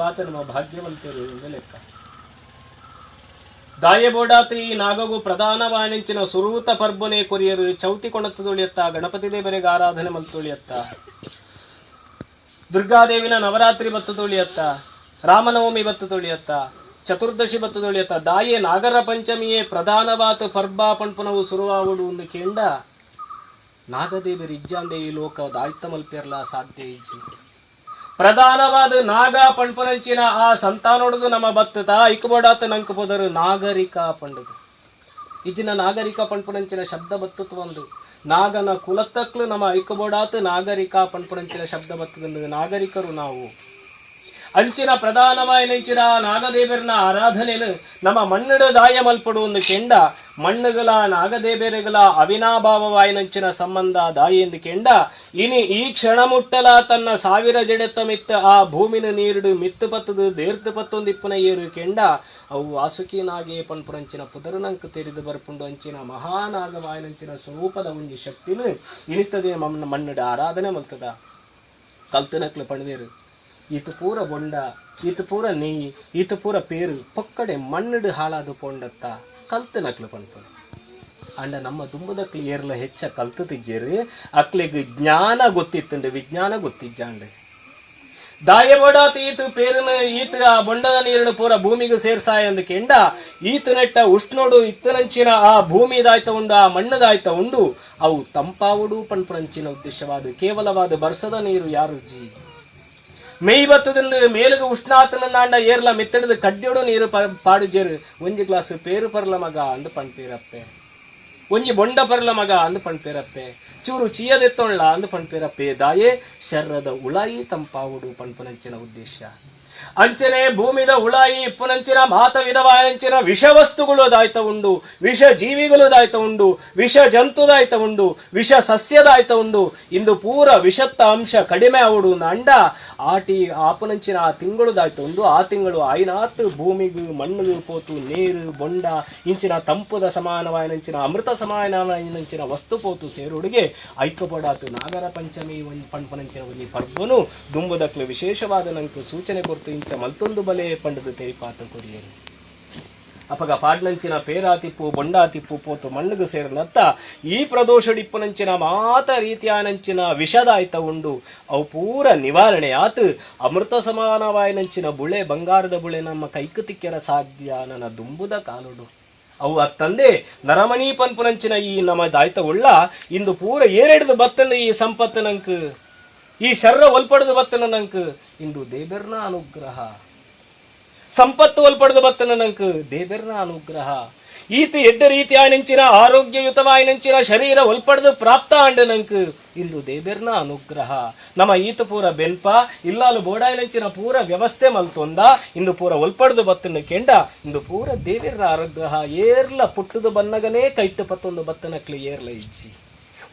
ಮಾತ ನಮ್ಮ ಭಾಗ್ಯವಂತರು ಎಂದು ಲೆಕ್ಕ. ದಾಯಬೋಡಾತ ಈ ನಾಗಗೂ ಪ್ರಧಾನವಾನಿಂಚಿನ ಸುರೂತ ಪರ್ಬನೆ ಕೊರಿಯರು ಚೌತಿ ಕೊಣತ್ತು ತುಳಿಯತ್ತ ಗಣಪತಿ ದೇವರಿಗೆ ಆರಾಧನೆ ಮತ್ತು ತುಳಿಯತ್ತ ದುರ್ಗಾದೇವಿನ ನವರಾತ್ರಿ ಬತ್ತು ತುಳಿಯತ್ತ ರಾಮನವಮಿ ಬತ್ತು ತುಳಿಯತ್ತ ಚತುರ್ದಶಿ ಬತ್ತು ತುಳಿಯತ್ತ ದಾಯೆ ನಾಗರ ಪಂಚಮಿಯೇ ಪ್ರಧಾನವಾತ ಪರ್ಬಾ ಪಣ್ಪುನವು ಸುರುವಾವುಡು ಒಂದು ಕೇಂಡ ನಾಗದೇವಿ ಇಜ್ಜಾಂದೆ ಈ ಲೋಕ ದಾಯ್ತ ಮಲ್ಪಿರಲ ಸಾಧ್ಯ ಇಜ್ಜಿ. ಪ್ರಧಾನವಾದ ನಾಗ ಪಣ್ಪನಂಚಿನ ಆ ಸಂತಾನೊಡದು ನಮ್ಮ ಬತ್ತದ ಐಕಬೋಡಾತ ನಂಕ ಪೋದರು ನಾಗರಿಕ ಪಂಡದು. ಇಜಿನ ನಾಗರಿಕ ಪಣ್ಪನಂಚಿನ ಶಬ್ದ ಬತ್ತುತ್ತ ಒಂದು ನಾಗನ ಕುಲತ್ತಕ್ಲು ನಮ್ಮ ಐಕಬೋಡಾತ ನಾಗರಿಕ ಪಣ್ಪನಂಚಿನ ಶಬ್ದ ಬತ್ತದಂದು ನಾಗರಿಕರು ನಾವು. ಅಂಚಿನ ಪ್ರಧಾನವಾಯಿನಂಚಿನ ನಾಗದೇವರನ ಆರಾಧನೆನು ನಮ್ಮ ಮಣ್ಣಿಡ ದಾಯ ಮಲ್ಪಡು ಒಂದು ಕೆಂಡ ಮಣ್ಣುಗಳ ನಾಗದೇವರೆಗಳ ಅವಿನಾಭಾವವಾಯಿನಂಚಿನ ಸಂಬಂಧ ದಾಯಿ ಎಂದು ಕೆಂಡ ಇನಿ ಈ ಕ್ಷಣ ಮುಟ್ಟಲ ತನ್ನ ಸಾವಿರ ಜಡೆತ್ತ ಮಿತ್ತ ಆ ಭೂಮಿನ ನೀರುಡು ಮಿತ್ತು ಪತ್ತದು ದೇರ್ತು ಪತ್ತೊಂದು ಇಪ್ಪನ ಏರು ಕೆಂಡ. ಅವು ವಾಸುಕಿ ನಾಗೇ ಪನ್ಪುರಂಚಿನ ಪುದರನಂಕ ತೆರೆದು ಬರ್ಪುಂಡು ಅಂಚಿನ ಮಹಾನಾಗವಾಯಿನಂಚಿನ ಸ್ವರೂಪದ ಒಂದು ಶಕ್ತಿನು ಇನಿತದೆ ಮಣ್ಣ ಮಣ್ಣಡ ಆರಾಧನೆ ಮಲ್ತದ. ಕಲ್ತನಕ್ಲು ಪಣವೇರು ಇತು ಪೂರ ಬೊಂಡ ಇತು ಪೂರ ನೀ ಇತು ಪೂರ ಪೇರು, ಪೊಕ್ಕಡೆ ಮಣ್ಣಡು ಹಾಳಾದು ಪೊಂಡತ್ತ. ಕಲ್ತನಕ್ಲು ಪಂಪು ಅಂಡ ನಮ್ಮ ತುಂಬದ ಕ್ಲಿಯರ್ಲ ಹೆಚ್ಚ ಕಲ್ತು ತಿಜ್ಜೇರು ಅಕ್ಲಿಗೆ ಜ್ಞಾನ ಗೊತ್ತಿತ್ತಂಡೆ ವಿಜ್ಞಾನ ಗೊತ್ತಿಜ್ಜಾಂಡೆ ಬಡಾತ್ ಈತು ಪೇರನ ಈತ ಆ ಬೊಂಡದ ನೀರನ್ನು ಪೂರ ಭೂಮಿಗೆ ಸೇರ್ಸಾಯ ಅಂದ ಕೆಂಡ. ಈತ ನೆಟ್ಟ ಉಷ್ಣೋಡು ಇತ್ತನಂಚಿನ ಆ ಭೂಮಿದಾಯ್ತ ಉಂಡು, ಆ ಮಣ್ಣದಾಯ್ತ ಉಂಡು. ಅವು ತಂಪಾವುಡು ಪಣಪ್ರಂಚಿನ ಉದ್ದೇಶವಾದ. ಕೇವಲವಾದ ಬರ್ಸದ ನೀರು ಯಾರು ಜಿ? ಮೇಯ್ಬತ್ತದಲ್ಲಿ ಮೇಲುಗ ಉಷ್ಣಾತನ ನಾಂಡ ಏರ್ಲ ಮೆತ್ತಡದ ಕಡ್ಡಿಯೋಡು ನೀರು ಪಾಡು ಪಾಡುಜೇರು. ಒಂದು ಗ್ಲಾಸ್ ಪೇರು ಪರ್ಲ ಮಗ ಅಂದು ಪಣ್ಪೇರಪ್ಪೆ ಒಂಜಿ ಬೊಂಡ ಪರ್ಲ ಮಗ ಅಂದು ಪಣ್ಪೇರಪ್ಪೆ ಚೂರು ಚೀಯದೆತ್ತೊಳ್ಳ ಅಂದು ಪಣ್ಪೇರಪ್ಪೆ ದಾಯೆ ಶರ್ರದ ಉಳಾಯಿ ತಂಪಾವುಡು ಪಣ್ಪನಂಚಿನ ಉದ್ದೇಶ. ಅಂಚನೆ ಭೂಮಿದ ಉಳಾಯಿ ಇಪ್ಪನಂಚಿನ ಮಾತ ವಿಧವಾಯಂಚಿನ ವಿಷ ವಸ್ತುಗಳು ದಾಯ್ತ ಉಂಡು ವಿಷ ಜೀವಿಗಳು ದಾಯ್ತ ಉಂಡು ವಿಷ ಜಂತುದಾಯ್ತ ಉಂಡು ವಿಷ ಸಸ್ಯದಾಯ್ತ ಉಂಡು ಇಂದು ಪೂರ ವಿಷತ್ತ ಅಂಶ ಕಡಿಮೆ ಆವುಡು ಅಂಡ ಆಟಿ ಆಪನಂಚಿನ ಆ ತಿಂಗಳು ದಾಯ್ತ ಉಂಡು. ಆ ತಿಂಗಳು ಆಯ್ನಾತ್, ಭೂಮಿಗೂ ಮಣ್ಣು ಪೋತು, ನೀರು, ಬೊಂಡ, ಇಂಚಿನ ತಂಪುದ ಸಮಾನವಾಯನಂಚಿನ ಅಮೃತ ಸಮಾನವಾಯನಂಚಿನ ವಸ್ತು ಪೋತು ಸೇರುಡಿಗೆ. ಐಕ್ಯಪಡಾತು ನಾಗರ ಪಂಚಮಿ ಪಂಪನಂಚಿನ ಪರ್ವನು. ದುಂಬುದಕ್ಕೆ ವಿಶೇಷವಾದ ನಂಕು ಸೂಚನೆ ಇಂಚ ಮಲ್ತೊಂದು ಬಲೆ ಪಂಡದ ತೆರಿಪಾತ ಕೊರಿಯರು ಅಪಗ ಪಾಡ್ನಂಚಿನ ಪೇರಾತಿಪ್ಪು ಬೊಂಡಾತಿಪ್ಪು ಪೋತು ಮಣ್ಣಗ ಸೇರಿನತ್ತ ಈ ಪ್ರದೋಷಡಿಪ್ಪನಂಚಿನ ಮಾತ ರೀತಿಯಾನಂಚಿನ ವಿಷದಾಯ್ತ ಉಂಡು. ಅವು ಪೂರ ನಿವಾರಣೆ ಆತು. ಅಮೃತ ಸಮಾನವಾಯನಂಚಿನ ಬುಳೆ, ಬಂಗಾರದ ಬುಳೆ ನಮ್ಮ ಕೈಕು ತಿಕ್ಕೆರ ಸಾಧ್ಯ ನನ್ನ ದುಂಬುದ ಕಾಲುಡು. ಅವು ಅತ್ತಂದೆ ನರಮಣಿ ಪನ್ಪುನಂಚಿನ ಈ ನಮ್ಮ ದಾಯ್ತ ಉಳ್ಳ. ಇಂದು ಪೂರ ಏರೆಡ್ದು ಬತ್ತನ ಈ ಸಂಪತ್ತು ನಂಕ್ ಈ ಶರೀರ ಒಲ್ಪಡೆದು ಬತ್ತನ ನಂಕ್ ಇಂದು ದೇಬೆರ್ನ ಅನುಗ್ರಹ. ಸಂಪತ್ತು ಒಲ್ಪಡೆದು ಬತ್ತನ ನಂಕ್ ದೇಬೆರ್ನ ಅನುಗ್ರಹ. ಈತಿ ಎಡ್ಡ ರೀತಿಯಾಯನಂಚಿನ ಆರೋಗ್ಯಯುತವಾಯನಂಚಿನ ಶರೀರ ಒಲ್ಪಡೆದು ಪ್ರಾಪ್ತ ಅಂಡ ನಂಕ ಇಂದು ದೇಬೆರ್ನ ಅನುಗ್ರಹ. ನಮ್ಮ ಈತ ಪೂರ ಬೆಲ್ಪ ಇಲ್ಲಾಲು ಬೋಡಾಯನಂಚಿನ ಪೂರ ವ್ಯವಸ್ಥೆ ಮಲ್ತೊಂದ. ಇಂದು ಪೂರ ಒಲ್ಪಡೆದು ಬತ್ತನ ಕೆಂಡ. ಇಂದು ಪೂರ ದೇವೆರ್ನ ಅನುಗ್ರಹ. ಏರ್ಲ ಪುಟ್ಟದು ಬನ್ನಗನೇ ಕೈಟ್ಟು ಪತ್ತೊಂದು ಬತ್ತನಕ್ಲಿ ಏರ್ಲ ಇಜ್ಜಿ.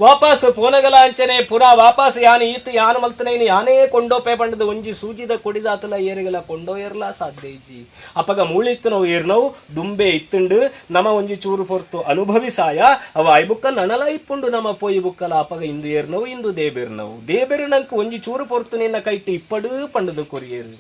ವಾಪಸ್ ಪೋನಗಲ ಅಂಚನೆ ಪುರಾ ವಾಪಸ್ ಯಾನೆ ಈತ ಯಾನ ಮಲ್ತನೇನು, ಯಾನೇ ಕೊಂಡೋಪೆ ಪಂಡದ ಒಂಜಿ ಸೂಜಿದ ಕೊಡಿದಾತಲ ಏರಿಗಲ ಕೊಂಡೋ ಏರ್ಲ ಸಾಧ್ಯ ಇಜ್ಜಿ. ಅಪಗ ಮೂಳಿತ್ತು ನಾವು ಏರ್ನವು ದುಂಬೆ ಇತ್ತುಂಡು, ನಮ ಒಂಜಿ ಚೂರು ಪೊರ್ತು ಅನುಭವಿಸಾಯ ಅವ ಐಬುಕ್ಕ ನನಲ ಇಪ್ಪುಂಡು ನಮ್ಮ ಪೋಯಿ ಬುಕ್ಕಲ, ಅಪಗ ಇಂದು ಏರ್ನವು ಇಂದು ದೇಬೇರ್ನವು ದೇಬೇರಿನಂಕ ಒಂಜಿ ಚೂರು ಪೊರ್ತು ನಿನ್ನ ಕೈಟ್ಟು ಇಪ್ಪಡು ಪಂಡದು ಕೊರಿಯೇರು.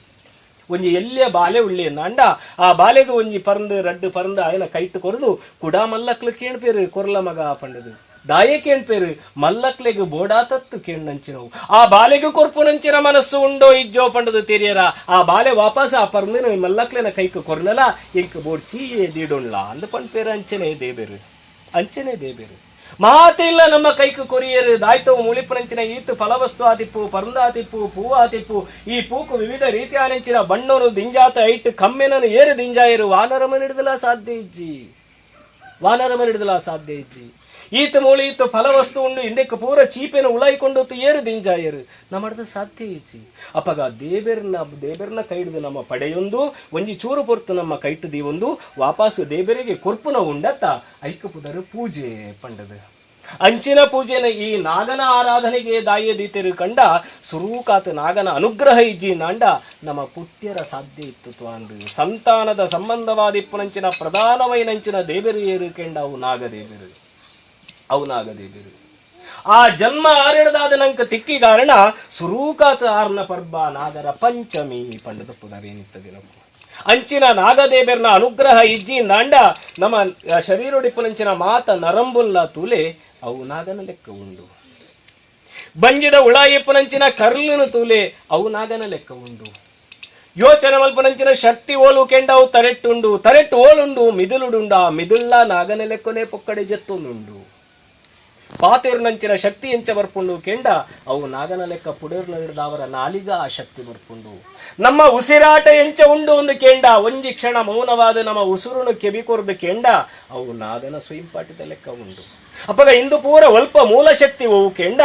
ಒಂಜಿ ಎಲ್ಲಿಯ ಬಾಲೆ ಉಳ್ಳಿ ಅಂಡ ಆ ಬಾಲೆಗೆ ಒಂಜಿ ಪರಂದು, ರಡ್ಡು ಪರಂದು ಆಯನ ಕೈಟ್ಟು ಕೊರದು, ಕುಡಾ ಮಲ್ಲಕ್ಲು ಕೇಣ್ಪೇರು ಕೊರಲ ಮಗ ಪಂಡದು. ದಾಯೆ ಕೇಣ್ಪೇರು ಮಲ್ಲಕ್ಲೆಗೆ ಬೋಡಾತತ್ತು ಕೇಳ್ನಂಚಿನವು. ಆ ಬಾಲೆಗೆ ಕೊರ್ಪುನಂಚಿನ ಮನಸ್ಸು ಉಂಡೋ ಇಜ್ಜೋ ಪಂಡದು ತೆರಿಯರ. ಆ ಬಾಲೆ ವಾಪಸ್ ಆ ಪರಂದಿನ ಮಲ್ಲಕ್ಲೆನ ಕೈಕ ಕೊರ್ನಲ, ಇಂಕ ಬೋಡ್ ಏ ದೀಡುಣ್ಲ ಅಂದ ಪಂಡ್ಪೇರು ಅಂಚನೆ ದೇಬೇರು. ಅಂಚನೆ ದೇಬೇರು. ಮಾತಿಲ್ಲ ನಮ್ಮ ಕೈಕ ಕೊರಿಯರು, ದಾಯ್ತವು ಮುಳಿಪನಂಚಿನ ಈತು ಫಲವಸ್ತು ಆತಿಪ್ಪು ಪರಂದಾತಿಪ್ಪು ಪೂ ಆತಿಪ್ಪು. ಈ ಪೂಕು ವಿವಿಧ ರೀತಿಯಾನಂಚಿನ ಬಣ್ಣನು ದಿಂಜಾತ ಐಟ್, ಕಮ್ಮೆನನು ಏರು ದಿಂಜಾಯರು ವಾನರ ಮನಿಡಿದಲ ಸಾಧ್ಯ ಇಜ್ಜಿ. ವಾನರ ಮನಿಡಿದಲ ಸಾಧ್ಯ ಇಜ್ಜಿ. ಈತ ಮೂಳಿ, ಈತ ಫಲವಸ್ತು ಉಂಡು ಹಿಂದಕ್ಕೆ ಪೂರ ಚೀಪೆನ ಉಳಾಯಿಕೊಂಡು ಏರು ದಿಂಜಾಯರು. ನಮ್ಮಡ್ದು ಸಾಧ್ಯ ಇಜ್ಜಿ ಅಪಗ ದೇವೆರ್ನ ದೇವೆರ್ನ ಕೈಡ್ದು ನಮ್ಮ ಪಡೆಯೊಂದು, ಒಂಜಿ ಚೂರು ಪೊರ್ತು ನಮ್ಮ ಕೈಟ್ಟು ದೀವೊಂದು ವಾಪಾಸು ದೇವೆರೆಗೆ ಕೊರ್ಪುನ ಉಂಡತ್ತ ಐಕ್ಯಪುದರು ಪುದರು ಪೂಜೆ ಪಂಡದು. ಅಂಚಿನ ಪೂಜೆನ ಈ ನಾಗನ ಆರಾಧನೆಗೆ ದಾಯೆ ದೀತೆರು ಕಂಡ, ಸುರೂಕಾತ ನಾಗನ ಅನುಗ್ರಹ ಇಜ್ಜಿ ನಾಂಡ, ನಮ್ಮ ಪುತ್ಯರ ಸಾಧ್ಯ ಇತ್ತು ಅಂದು ಸಂತಾನದ ಸಂಬಂಧವಾದಿಪ್ಪುನಂಚಿನ ಪ್ರಧಾನವೈನಂಚಿನ ದೇವರು ಏರು ಕೆಂಡ ಅವು ನಾಗದೇವರು ಅವು ನಾಗದೇವರು ಆ ಜನ್ಮ ಆರಿಡದಾದ ನಂಕ ತಿಕ್ಕಿ ಕಾರಣ ಸುರೂಕಾತಾರ್ನ ಪರ್ಬ ನಾಗರ ಪಂಚಮಿ ಪಂಡದ ಪುನರೇನಿತ್ತದೆ ಅಂಚಿನ ನಾಗದೇವರನ ಅನುಗ್ರಹ ಇಜ್ಜಿ ನಾಂಡ ನಮ್ಮ ಶರೀರೊಡಿಪ್ಪುನಂಚಿನ ಮಾತ ನರಂಬುಲ್ಲ ತೂಲೆ ಅವು ನಾಗನ ಲೆಕ್ಕ ಉಂಡು. ಬಂಜಿದ ಉಳಾಯಿಪ್ಪುನಂಚಿನ ಕರ್ಲಿನ ತೂಲೆ ಅವು ನಾಗನ ಲೆಕ್ಕ ಉಂಡು. ಯೋಚನೆ ಮಲ್ಪನಂಚಿನ ಶಕ್ತಿ ಓಲು ಕೆಂಡವು ತರೆಟ್ಟುಂಡು, ತರೆಟ್ಟು ಓಲುಂಡು, ಮಿದುಲುಡುಂಡ ಮಿದುಲ್ಲ ನಾಗನ ಲೆಕ್ಕನೆ ಪೊಕ್ಕಡೆ ಜತ್ತೊಂದುಂಡು ಪಾತೇರ್ನಂಚಿನ ಶಕ್ತಿ ಎಂಚ ಬರ್ಪುಂಡು ಕೆಂಡ, ಅವು ನಾಗನ ಲೆಕ್ಕ ಪುಡೇರ್ನ ಅವರ ನಾಲಿಗ ಆ ಶಕ್ತಿ ಬರ್ಪುಂಡು. ನಮ್ಮ ಉಸಿರಾಟ ಎಂಚ ಉಂಡು ಒಂದು ಕೆಂಡ, ಒಂಜಿ ಕ್ಷಣ ಮೌನವಾದ ನಮ್ಮ ಉಸಿರುನು ಕೆಬಿಕೊರ್ದು ಕೆಂಡ, ಅವು ನಾಗನ ಸ್ವಯಂಪಾಟಿದ ಲೆಕ್ಕ ಉಂಡು. ಅಪ್ಪಗ ಇಂದು ಪೂರ ಒಲ್ಪ ಮೂಲ ಶಕ್ತಿ ಅವು ಕೆಂಡ,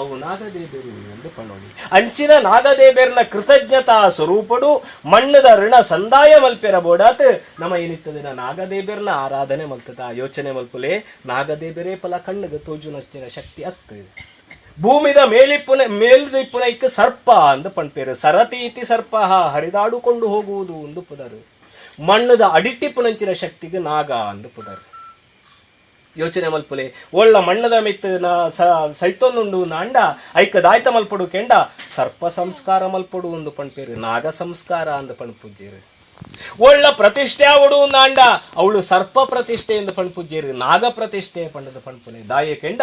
ಅವು ನಾಗದೇಬೇರು ಎಂದು ಪಣೋಡಿ ಅಂಚಿನ ನಾಗದೇಬೇರ್ನ ಕೃತಜ್ಞತಾ ಸ್ವರೂಪಡು, ಮಣ್ಣದ ಋಣ ಸಂದಾಯ ಮಲ್ಪೆರ ಬೋಡಾತ್ ನಮ್ಮ ಏನಿತ್ತದಿನ ನಾಗದೇಬೇರ್ನ ಆರಾಧನೆ ಮಲ್ತದ ಯೋಚನೆ ಮಲ್ಪುಲೆ, ನಾಗದೇಬೇರೇ ಪಲ ಕಣ್ಣಗ ತೋಜುನಷ್ಟಿನ ಶಕ್ತಿ ಅತ್ತ. ಭೂಮಿದ ಮೇಲಿಪ್ಪುನ ಮೇಲ್ದಿಪ್ಪುನ ಇಕ್ಕ ಸರ್ಪ ಅಂದು ಪಣ್ಪೇರು. ಸರತಿ ಇತಿ ಸರ್ಪ ಹರಿದಾಡುಕೊಂಡು ಹೋಗುವುದು ಎಂದು ಪುದರು. ಮಣ್ಣದ ಅಡಿಟ್ಟಿಪ್ಪುನಂಚಿನ ಶಕ್ತಿಗೆ ನಾಗ ಅಂದು ಪುದರು. ಯೋಚನೆ ಮಲ್ಪುಲೆ. ಒಳ್ಳ ಮಣ್ಣದ ಮಿತ್ತ ನ ಸೈತೊಂದುಂಡು ನಾಂಡ ಐಕ ದಾಯ್ತ ಮಲ್ಪಡು ಕೆಂಡ, ಸರ್ಪ ಸಂಸ್ಕಾರ ಮಲ್ಪಡು ಒಂದು ಪಣ್ಪೇರು, ನಾಗ ಸಂಸ್ಕಾರ ಅಂದ ಪಣ್ಪುಜ್ಜೇರು. ಒಳ್ಳ ಪ್ರತಿಷ್ಠೆ ಅವಡು ನಾಂಡ, ಅವಳು ಸರ್ಪ ಪ್ರತಿಷ್ಠೆ ಎಂದು ಪಣ್ಪುಜ್ಜೇರು, ನಾಗ ಪ್ರತಿಷ್ಠೆ ಪಂಡದ ಪಣ್ಪುನೆ ದಾಯ ಕೆಂಡ,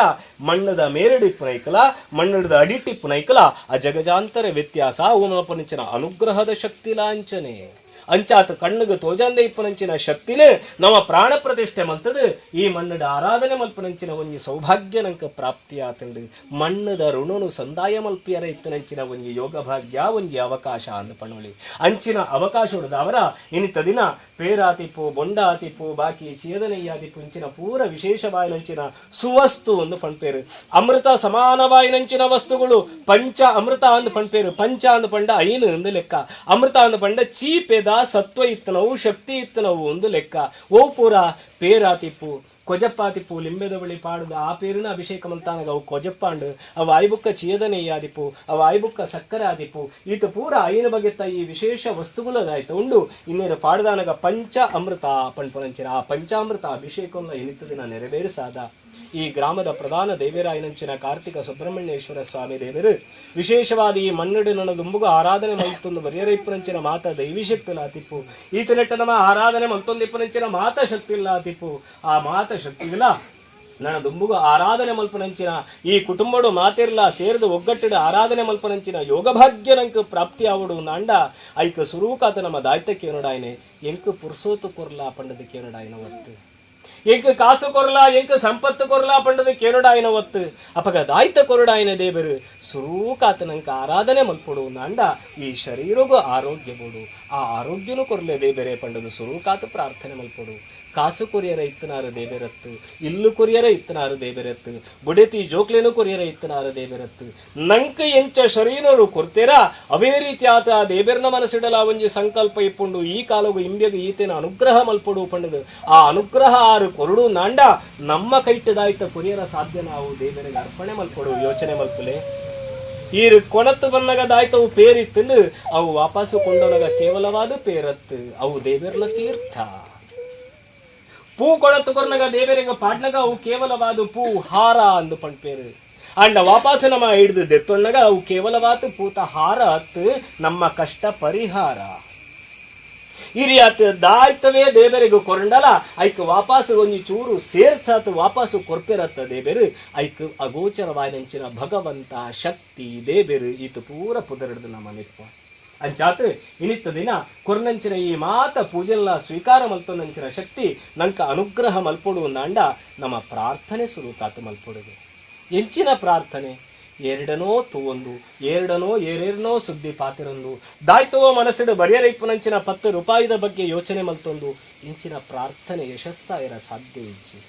ಮಣ್ಣದ ಮೇರಡಿ ನೈಕಲ, ಮಣ್ಣದ ಅಡಿಟಿ ನೈಕಲ ಆ ಜಗಜಾಂತರ ವ್ಯತ್ಯಾಸ ಓಮಪನಿಂಚಿನ ಅನುಗ್ರಹದ ಶಕ್ತಿ ಲಾಂಛನೆ. ಅಂಚಾತ ಕಣ್ಣುಗೆ ತೋಜಂದೆ ಇಪ್ಪನಂಚಿನ ಶಕ್ತಿನೇ ನಮ್ಮ ಪ್ರಾಣ ಪ್ರತಿಷ್ಠೆ ಮಂತದು. ಈ ಮಣ್ಣದ ಆರಾಧನೆ ಮಲ್ಪನಂಚಿನ ಒಂಜಿ ಸೌಭಾಗ್ಯ ನಂಕ ಪ್ರಾಪ್ತಿ ಆತಂಡು ಮಣ್ಣದ ಋಣನು ಸಂದಾಯ ಮಲ್ಪಿಯರ ಇತ್ತನಂಚಿನ ಒಂಜಿ ಯೋಗ ಭಾಗ್ಯ ಒಂಜಿ ಅವಕಾಶ ಅಂದು ಪಣೋಳಿ ಅಂಚಿನ ಅವಕಾಶ ಅವರ ಇನಿತ ದಿನ ಪೇರಾತಿಪ್ಪು ಬೊಂಡಾತಿಪ್ಪು ಬಾಕಿ ಚೇದನೆಯಾದಿಪ್ಪು ಇಂಚಿನ ಪೂರ ವಿಶೇಷವಾಯಿನಂಚಿನ ಸುವಸ್ತು ಒಂದು ಪಣ್ಪೇರು. ಅಮೃತ ಸಮಾನವಾಯಿನಂಚಿನ ವಸ್ತುಗಳು ಪಂಚ ಅಮೃತ ಅಂದು ಪಣ್ಪೇರು. ಪಂಚ ಅಂದು ಪಂಡ ಐನು ಒಂದು ಲೆಕ್ಕ. ಅಮೃತ ಅಂದು ಪಂಡ ಚೀಪೆದ ಸತ್ವ ಇತ್ತನವು ಶಕ್ತಿ ಇತ್ತನವು ಒಂದು ಲೆಕ್ಕ. ಓ ಪೂರ ಪೇರಾತಿಪ್ಪು ಕೊಜಪ್ಪಾತಿಪ್ಪು ಲಿಂಬೆದ ಬಳಿ ಪಾಡುದ, ಆ ಪೇರಿನ ಅಭಿಷೇಕ ಮಂತಾನಗ ಅವು ಕೊಜಪ್ಪಾಂಡು. ಅವ ಆಯ್ಬುಕ್ಕ ಚೇದನೆಯಾದಿಪ್ಪು ಅವ ಆಯ್ಬುಕ್ಕ ಸಕ್ಕರೆ ಆದಿಪ್ಪು ಈತ ಪೂರ ಐನ ಬಗೆತ್ತ ಈ ವಿಶೇಷ ವಸ್ತುಗಳದಾಯ್ತು ಉಂಡು, ಇನ್ನೇನು ಪಾಡ್ದಾನಗ ಪಂಚ ಅಮೃತ, ಪಣ್ಪುನಂಚಿನ ಆ ಪಂಚಾಮೃತ ಅಭಿಷೇಕವನ್ನು ಎನಿತ ದಿನ ನೆರವೇರಿಸಾದ. ಈ ಗ್ರಾಮದ ಪ್ರಧಾನ ದೇವರಾಯನಂಚಿನ ಕಾರ್ತಿಕ ಸುಬ್ರಹ್ಮಣ್ಯೇಶ್ವರ ಸ್ವಾಮಿ ದೇವರು. ವಿಶೇಷವಾದ ಈ ಮನ್ನಡು ನನ್ನ ದುಂಬುಗ ಆರಾಧನೆ ಮಲ್ತೊಂದು ಬರಿಯರೈಪ್ಪನಂಚಿನ ಮಾತ ದೈವಿ ಶಕ್ತಿ ಲಾತಿಪ್ಪು ಈತ ನಮ್ಮ ಆರಾಧನೆ ಮಲ್ತೊಂದು ಇಪ್ಪನಂಚಿನ ಮಾತ ಶಕ್ತಿ ತಿಪ್ಪು. ಆ ಮಾತ ಶಕ್ತಿ ಇಲ್ಲ. ನನ್ನ ದುಂಬುಗ ಆರಾಧನೆ ಮಲ್ಪನಂಚಿನ ಈ ಕುಟುಂಬಡು ಮಾತಿರ್ಲ ಸೇರಿದು ಒಗ್ಗಟ್ಟಿಡ ಆರಾಧನೆ ಮಲ್ಪನಂಚಿನ ಯೋಗ ಭಾಗ್ಯ ಪ್ರಾಪ್ತಿ ಆವಡು ನಾಂಡ. ಐಕ ಸುರೂಕಾತ ನಮ್ಮ ದಾಯ್ತಕ್ಕೆ ಏನೋಡಾಯ್ನೆ ಎಂಕು ಪುರ್ಸೋತು ಕೊರ್ಲಾ ಪಂಡದಕ್ಕೆ ಏನೋಡಾಯ್ನ ಒತ್ತು. ಎಂಕ ಕಾಸು ಕೊರಲ, ಎಂಕ ಸಂಪತ್ತು ಕೊರಲ ಪಂಡದ ಕೇರಡಾಯನ ಒತ್ತು. ಅಪಗ ದಾಯ್ತ ಕೊರಡಾಯನ ದೇವರು. ಸುರೂಕಾತನಂಕ ಆರಾಧನೆ ಮಲ್ಪಡು, ನಾಂಡ ಈ ಶರೀರಗೂ ಆರೋಗ್ಯ ಬೋಡು ಆ ಆರೋಗ್ಯನೂ ಕೊರಲೆ ದೇವರೇ ಪಂಡದು ಸುರೂಕಾತ ಪ್ರಾರ್ಥನೆ ಮಲ್ಪಡು. ಕಾಸು ಕೊರಿಯರ ಇತ್ತನಾರು ದೇವೆರತ್ತು ಇಲ್ಲು ಕೊರಿಯರ ಇತ್ತನಾರು ದೇವೆರತ್ತು ಬುಡೆತಿ ಜೋಕ್ಲೇನು ಕೊರಿಯರ ಇತ್ತನಾರು ದೇವೆರತ್ತು ನಂಕ ಎಂಚ ಶರೀರರು ಕೊರ್ತೆರ, ಅವೇ ರೀತಿ ಆತ ದೇವೆರ್ನ ಮನಸ್ಸಿಡಲ ಒಂಜಿ ಸಂಕಲ್ಪ ಇಪ್ಪುಂಡು, ಈ ಕಾಲವು ಇಂಬೆಗು ಈತನ ಅನುಗ್ರಹ ಮಲ್ಪಡು ಪಂಡದು. ಆ ಅನುಗ್ರಹ ಆರು ಕೊರಡು ನಾಂಡ, ನಮ್ಮ ಕೈಟದಾಯ್ತ ಕೊರಿಯರ ಸಾಧ್ಯ ನಾವು ದೇವರಿಗೆ ಅರ್ಪಣೆ ಮಲ್ಪಡು, ಯೋಚನೆ ಮಲ್ಪಲೆ. ಈರು ಕೊಣತ್ತು ಬನ್ನಗ ದಾಯ್ತವು ಪೇರಿತ್ತು ಅವು ವಾಪಸ್ಸು ಕೊಂಡೊಳಗ ಕೇವಲವಾದ ಪೇರತ್ತು, ಅವು ದೇವೆರ್ನ ತೀರ್ಥ. ಪೂ ಕೊಡ ಕೊರ್ನಗ ದೇವರಿಗೆ ಪಾಡ್ನಗ ಅವು ಕೇವಲವಾದ ಪೂ ಹಾರ ಅಂದು ಪಂಡ್ಪೇರು ಅಂಡ ವಾಪಸ್ ನಮ್ಮ ಹಿಡಿದು ದೆತ್ತೊನ್ನಗ ಅವು ಕೇವಲವಾದ ಪೂತ ಹಾರ ಅತ್ತು ನಮ್ಮ ಕಷ್ಟ ಪರಿಹಾರ. ಹಿರಿಯಾತ ದಾಯ್ತವೇ ದೇವರಿಗೂ ಕೊರಂಡಲ, ಐಕ್ ವಾಪಸ್ ಒಂಜಿ ಚೂರು ಸೇರ್ಸಾತ್ ವಾಪಾಸು ಕೊರ್ಪೆರತ್ತ ದೇಬೇರು ಐಕ್ ಅಗೋಚರವಾದಂಚಿನ ಭಗವಂತ ಶಕ್ತಿ ದೇಬೇರು ಈತ ಪೂರ ಪುದರಡ್ದು ನಮ್ಮ ನಿಪ್ಪ. ಅಂಚಾತ್ ಇನಿತ್ತ ದಿನ ಕೊರ್ನಂಚಿನ ಈ ಮಾತ ಪೂಜೆಲ್ಲ ಸ್ವೀಕಾರ ಮಲ್ತೊಂದಂಚಿನ ಶಕ್ತಿ, ನಂಕ ಅನುಗ್ರಹ ಮಲ್ಪೊಡು ನಾಂಡ ನಮ್ಮ ಪ್ರಾರ್ಥನೆ ಸುರುಕಾತು ಮಲ್ಪೊಡುಗೆ ಎಂಚಿನ ಪ್ರಾರ್ಥನೆ? ಎರಡನೋ ತೂವೊಂದು, ಎರಡನೋ ಏರೇರ್ನೋ ಸುದ್ದಿ ಪಾತಿರೊಂದು ದಾಯ್ತವೋ ಮನಸ್ಸಿಡು ಬರಿಯರೈಪುನಂಚಿನ ಪತ್ತು ರೂಪಾಯಿದ ಬಗ್ಗೆ ಯೋಚನೆ ಮಲ್ತೊಂದು, ಇಂಚಿನ ಪ್ರಾರ್ಥನೆ ಯಶಸ್ಸಾಯರ ಸಾಧ್ಯ ಇಂಚಿ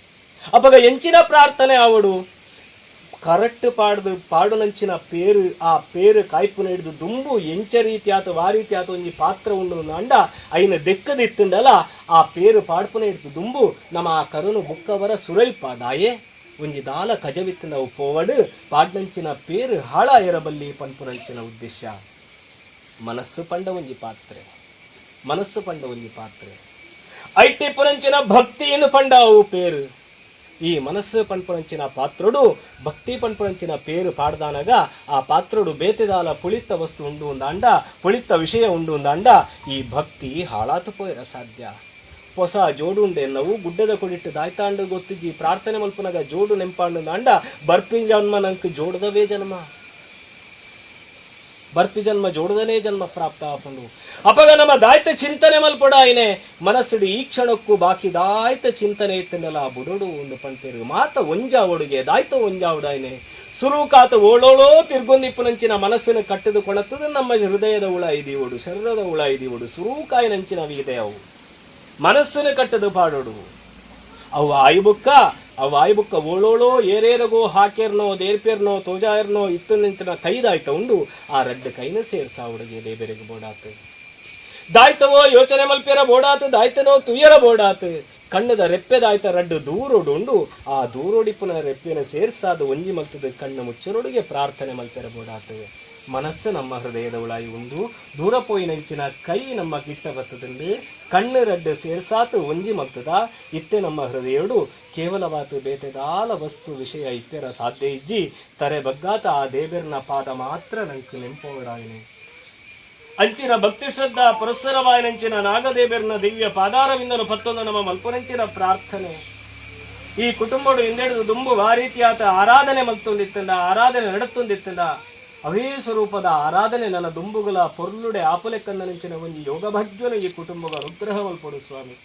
ಅಪಗ ಎಂಚಿನ ಪ್ರಾರ್ಥನೆ ಆವಡು? ಕರೆಕ್ಟ್ ಪಾಡ್ದು ಪಾಡುನಂಚಿನ ಪೇರು, ಆ ಪೇರು ಕಾಯ್ಪುನ ಹಿಡಿದು ದುಂಬು ಎಂಚ ರೀತಿಯಾತ, ವಾ ಆತ ಒಂಜಿ ಪಾತ್ರ ಉಂಡು ಅಂಡ, ಐನ ದೆಕ್ಕದಿತ್ತುಂಡಲ, ಆ ಪೇರು ಪಾಡ್ಪುನ ಹಿಡಿದು ದುಂಬು ನಮ್ಮ ಆ ಕರುನು ಬುಕ್ಕವರ ಸುರೈಪ ದಾಯೆ. ಒಂಜಿ ದಾಲ ಕಜವಿತ್ತಿನ ಪೋವಡು ಪಾಡ್ನಂಚಿನ ಪೇರು ಹಾಳ ಇರಬಲ್ಲಿ ಪನ್ಪುನಂಚಿನ ಉದ್ದೇಶ. ಮನಸ್ಸು ಪಂಡ ಒಂಜಿ ಪಾತ್ರೆ. ಮನಸ್ಸು ಪಂಡ ಒಂಜಿ ಪಾತ್ರೆ. ಐಟಿ ಪುರಂಚಿನ ಭಕ್ತಿ ಎಂದು ಪಂಡ ಅವು ಪೇರು. ఈ మనస్సు పన్పొంచిన పాత్రుడు భక్తి పన్పొంచిన పేరు పాడదానగా ఆ పాత్రుడు ಬೇತೆದಾಲ ಪುಳಿತ ವಸ್ತು ಉಂಡು ಅಂದ ಪುಳಿತ ವಿಷಯ ಉಂಡು ಅಂದ ಈ ಭಕ್ತಿ ಹಾಳಾತು ಪೋಯಿರ ಸಾಧ್ಯ ಹೊಸ ಜೋಡುಂಡೆ ನಾವು ಗುಡ್ಡದ ಕೊಡಿಟ್ಟು ದಾಯ್ತಾಂಡು ಗೊತ್ತಿಜ್ಜಿ ಪ್ರಾರ್ಥನೆ ಮಲ್ಪನಾಗ ಜೋಡು ನೆಂಪಾಂಡು ಅಂಡ ಬರ್ಪಿ ಜನ್ಮ ನಂಕ್ ಜೋಡದವೇ ಜನ್ಮ ಬರ್ಪಿ ಜನ್ಮ ಜೋಡದನೇ ಜನ್ಮ ಪ್ರಾಪ್ತ ಆಪಂಡು. ಅಪಗ ನಮ್ಮ ದಾಯ್ತ ಚಿಂತನೆ ಮಲ್ಪಡ ಆಯ್ನೆ ಮನಸ್ಸುಡು ಈ ಕ್ಷಣಕ್ಕೂ ಬಾಕಿ ದಾಯ್ತ ಚಿಂತನೆ ತಿನ್ನಲ ಬುಡುಡು ಒಂದು ಪಂತೇರು ಮಾತ ಒಂಜ ಒಡುಗೆ, ದಾಯ್ತ ಒಂಜ ಉಡಾಯ್ನೆ ಸುರುಕಾತ ಓಳೋಳೋ ತಿರ್ಗೊಂದಿಪ್ಪುನಂಚಿನ ಮನಸ್ಸಿನ ಕಟ್ಟದು ಕೊಣತ್ತದ ನಮ್ಮ ಹೃದಯದ ಹುಳ ಇದೀವಡು ಶರೀರದ ಹುಳ ಇದೀವಡು ಸುರೂಕಾಯಿನಂಚಿನ ಇದೆ ಅವು ಮನಸ್ಸಿನ ಕಟ್ಟದು ಪಾಡೋಡು. ಅವು ಆಯ್ಬುಕ್ಕ ಅವು ಆಯ್ಬುಕ್ಕ ಓಳೋಳೋ, ಏರೇರಗೋ, ಹಾಕೇರ್ನೋ, ದೇರ್ಪೇರ್ನೋ, ತೋಜಾಯರ್ನೋ, ಇತ್ತು ನಿಂತಿನ ಕೈದಾಯ್ತ ಉಂಡು. ಆ ರಡ್ಡ ಕೈನ ಸೇರ್ಸ ಹುಡುಗಿ ದೇಬೇರೆಗೆ ಬೋಡಾತು. ದಾಯ್ತವೋ, ಯೋಚನೆ ಮಲ್ಪೇರ ಬೋಡಾತು, ದಾಯ್ತನೋ, ತುಯ್ಯರ ಬೋಡಾತು. ಕಣ್ಣದ ರೆಪ್ಪೆದಾಯ್ತ ರಡ್ಡು ದೂರೊಡುಂಡು. ಆ ದೂರೊಡಿಪುನ ರೆಪ್ಪಿನ ಸೇರ್ಸಾದ, ಒಂಜಿ ಮಲ್ತದ ಕಣ್ಣು ಮುಚ್ಚರೊಡುಗೆ ಪ್ರಾರ್ಥನೆ ಮಲ್ಪೇರ ಬೋಡಾತು. ಮನಸ್ಸು ನಮ್ಮ ಹೃದಯದ ಉಳಾಯಿ ಉಂಡು. ದೂರ ಪೋಯಿನಂಚಿನ ಕೈ ನಮ್ಮ ಕಿಟ್ಟ ಕಣ್ಣು ರಡ್ಡು ಸೇರ್ಸಾತು ಒಂಜಿ ಮತ್ತದ ಇತ್ತೆ ನಮ್ಮ ಹೃದಯಡು ಕೇವಲವಾತು ಬೇತೆದಾಲ ವಸ್ತು ವಿಷಯ ಇತ್ತೆರ ಸಾಧ್ಯ ಇಜ್ಜಿ. ತರೆ ಬಗ್ಗಾತ ಆ ದೇವರನ ಪಾದ ಮಾತ್ರ ನಂಕು ನೆಂಪೋಡಾಯಿನಿ ಅಂಚಿನ ಭಕ್ತಿ ಶ್ರದ್ಧಾ ಪುರಸ್ಸರವಾಯಿನಂಚಿನ ನಾಗದೇವರನ ದಿವ್ಯ ಪಾದಾರವಿಂದನು ಪತ್ತೊಂದು ನಮ್ಮ ಮಲ್ಪನಂಚಿನ ಪ್ರಾರ್ಥನೆ. ಈ ಕುಟುಂಬಡು ಹಿಂದೆಡೆದು ದುಂಬು ಆ ರೀತಿಯಾದ ಆರಾಧನೆ ಮಲ್ತೊಂದಿತ್ತಂದ ಆರಾಧನೆ ನಡತ್ತೊಂದಿತ್ತಂಡ ಅವೇ ಸ್ವರೂಪದ ಆರಾಧನೆ ನನ್ನ ದುಂಬುಗಳ ಪೊರ್ಲುಡೆ ಆಪುಲೆ ಕಂದನಂಚಿನ ಒಂಜಿ ಯೋಗ ಭಾಗ್ಯನ ಈ ಕುಟುಂಬದ ಅನುಗ್ರಹ ಸ್ವಾಮಿ.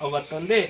ಅವ ಅವತ್ತಂದೇ